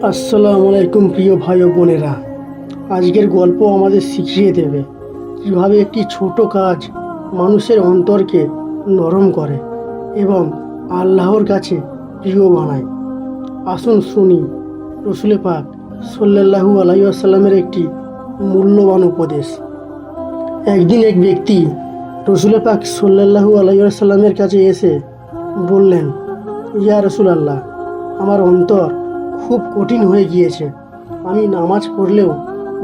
আসসালামু আলাইকুম প্রিয় ভাই ও বোনেরা। আজকের গল্প আমাদের শিখিয়ে দেবে কীভাবে একটি ছোট কাজ মানুষের অন্তরকে নরম করে এবং আল্লাহর কাছে প্রিয় বানায়। আসুন শুনি রসুলে পাক সাল্লাহু আলাইসাল্লামের একটি মূল্যবান উপদেশ। একদিন এক ব্যক্তি রসুলে পাক সাল্লাহু আলাইসাল্লামের কাছে এসে বললেন, ইয়া রসুল আল্লাহ আমার অন্তর খুব কঠিন হয়ে গিয়েছে। আমি নামাজ পড়লেও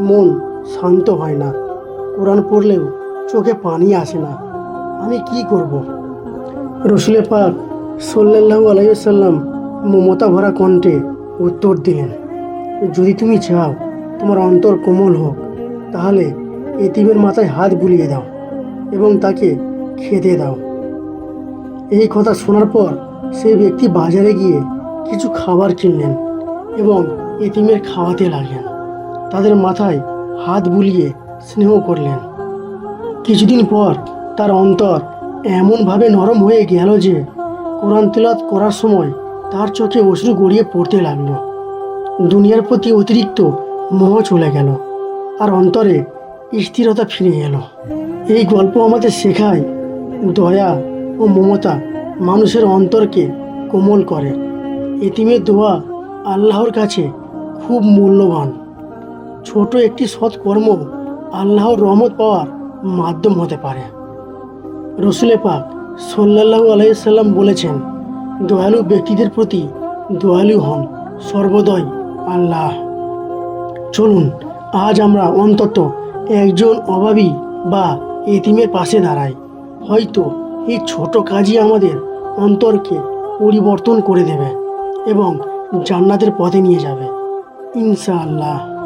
মন শান্ত হয় না। কোরআন পড়লেও চোখে পানি আসে না। আমি কি করব? রসুলে পাক সাল্লাহু আলাইসাল্লাম মমতা ভরা কণ্ঠে উত্তর দিলেন, যদি তুমি চাও তোমার অন্তর কোমল হোক, তাহলে এতিমের মাথায় হাত বুলিয়ে দাও এবং তাকে খেতে দাও। এই কথা শোনার পর সেই ব্যক্তি বাজারে গিয়ে কিছু খাবার কিনলেন। এবং এতিমের খাওয়াতে লাগলেন। তাদের মাথায় হাত বুলিয়ে স্নেহ করলেন। কিছুদিন পর তার অন্তর এমনভাবে নরম হয়ে গেল যে কোরআন তেলাত করার সময় তার চোখে অশ্রু গড়িয়ে পড়তে লাগল। দুনিয়ার প্রতি অতিরিক্ত মোহ চলে গেল আর অন্তরে স্থিরতা ফিরে এলো। এই গল্প আমাদের শেখায় দয়া ও মমতা মানুষের অন্তরকে কোমল করে। এতিমের দোয়া আল্লাহর কাছে খুব মূল্যবান। ছোট একটি সৎ কর্ম আল্লাহর রহমত পাওয়ার মাধ্যম হতে পারে। রসুলে পাক সাল্লাহু আলাইসাল্লাম বলেছেন, দয়ালু ব্যক্তিদের প্রতি দয়ালু হন সর্বদয় আল্লাহ। চলুন, আজ আমরা অন্তত একজন অভাবী বা এতিমের পাশে দাঁড়াই। হয়তো এই ছোট কাজই আমাদের অন্তরকে পরিবর্তন করে দেবে এবং জান্নাতের পথে নিয়ে যাবে। ইনশাআল্লাহ।